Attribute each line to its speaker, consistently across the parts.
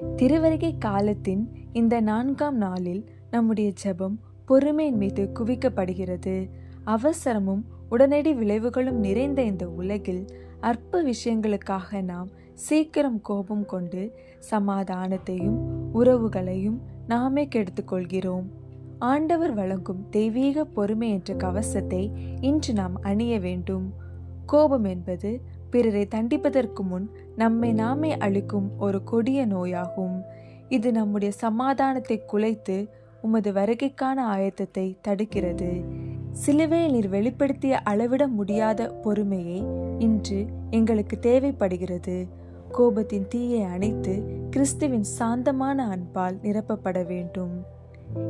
Speaker 1: திருவருகை காலத்தின் இந்த நான்காம் நாளில் நம்முடைய ஜெபம் பொறுமையின் மீது குவிக்கப்படுகிறது. அவசரமும் உடனடி விளைவுகளும் நிறைந்த இந்த உலகில் அற்ப விஷயங்களுக்காக நாம் சீக்கிரம் கோபம் கொண்டு சமாதானத்தையும் உறவுகளையும் நாமே கெடுத்துக்கொள்கிறோம். ஆண்டவர் வழங்கும் தெய்வீக பொறுமை என்ற கவசத்தை இன்று நாம் அணிய வேண்டும். கோபம் என்பது பிறரை தண்டிப்பதற்கு முன் நம்மை நாமே அழிக்கும் ஒரு கொடிய நோயாகும். இது நம்முடைய சமாதானத்தை குலைத்து உமது வருகைக்கான ஆயத்தத்தை தடுக்கிறது. சிலுவையில் நீர் வெளிப்படுத்திய அளவிட முடியாத பொறுமையை இன்று எங்களுக்கு தேவைப்படுகிறது. கோபத்தின் தீயை அணைத்து கிறிஸ்துவின் சாந்தமான அன்பால் நிரப்பப்பட வேண்டும்.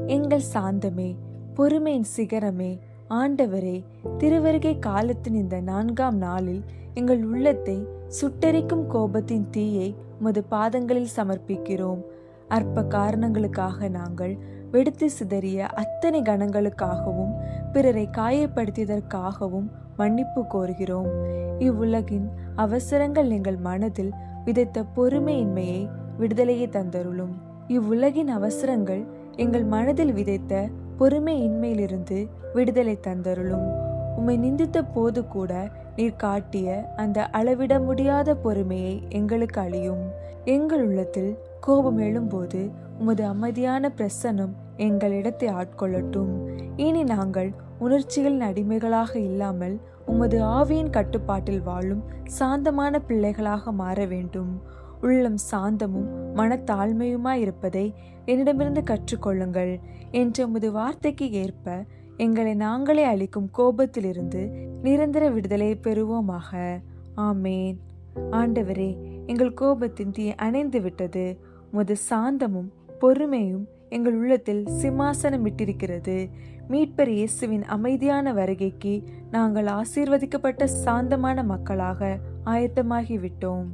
Speaker 1: எங்கள் சாந்தமே பொறுமையின் சிகரமே ஆண்டவரே திருவருகை காலத்தின் இந்த நான்காம் நாளில் எங்கள் உள்ளத்தை சுட்டெரிக்கும் கோபத்தின் தீயை உமது பாதங்களில் சமர்ப்பிக்கிறோம். அற்ப காரணங்களுக்காக நாங்கள் வெடித்து சிதறிய அத்தனை கணங்களுக்காகவும் பிறரை காயப்படுத்தியதற்காகவும் மன்னிப்பு கோருகிறோம். இவ்வுலகின் அவசரங்கள் எங்கள் மனதில் விதைத்த பொறுமையின்மையை விடுதலையை தந்தருளும். இவ்வுலகின் அவசரங்கள் எங்கள் மனதில் விதைத்த பொறுமையின்மையிலிருந்து விடுதலை தந்தருளும். உம்மை நிந்தித்த போது கூட நீர் காட்டிய அந்த அளவிட முடியாத பொறுமையை எங்களுக்கு அழியும். எங்கள் உள்ளத்தில் கோபம் எழும்போது உமது அமைதியான பிரசன்னம் எங்களிடத்தை ஆட்கொள்ளட்டும். இனி நாங்கள் உணர்ச்சிகளின் அடிமைகளாக இல்லாமல் உமது ஆவியின் கட்டுப்பாட்டில் வாழும் சாந்தமான பிள்ளைகளாக மாற வேண்டும். உள்ளம் சாந்தமும் மனத்தாழ்மையுமாய் இருப்பதை என்னிடமிருந்து கற்றுக்கொள்ளுங்கள். என்ற உமது வார்த்தைக்கு ஏற்ப எங்களை நாங்களே அளிக்கும் கோபத்திலிருந்து நிரந்தர விடுதலை பெறுவோமாக. ஆமேன். ஆண்டவரே எங்கள் கோபத்தின் தீ அணைந்து விட்டது. உமது சாந்தமும் பொறுமையும் எங்கள் உள்ளத்தில் சிம்மாசனம் விட்டிருக்கிறது மீட்பர் இயேசுவின் அமைதியான வருகைக்கு நாங்கள் ஆசீர்வதிக்கப்பட்ட சாந்தமான மக்களாக ஆயத்தமாகிவிட்டோம்.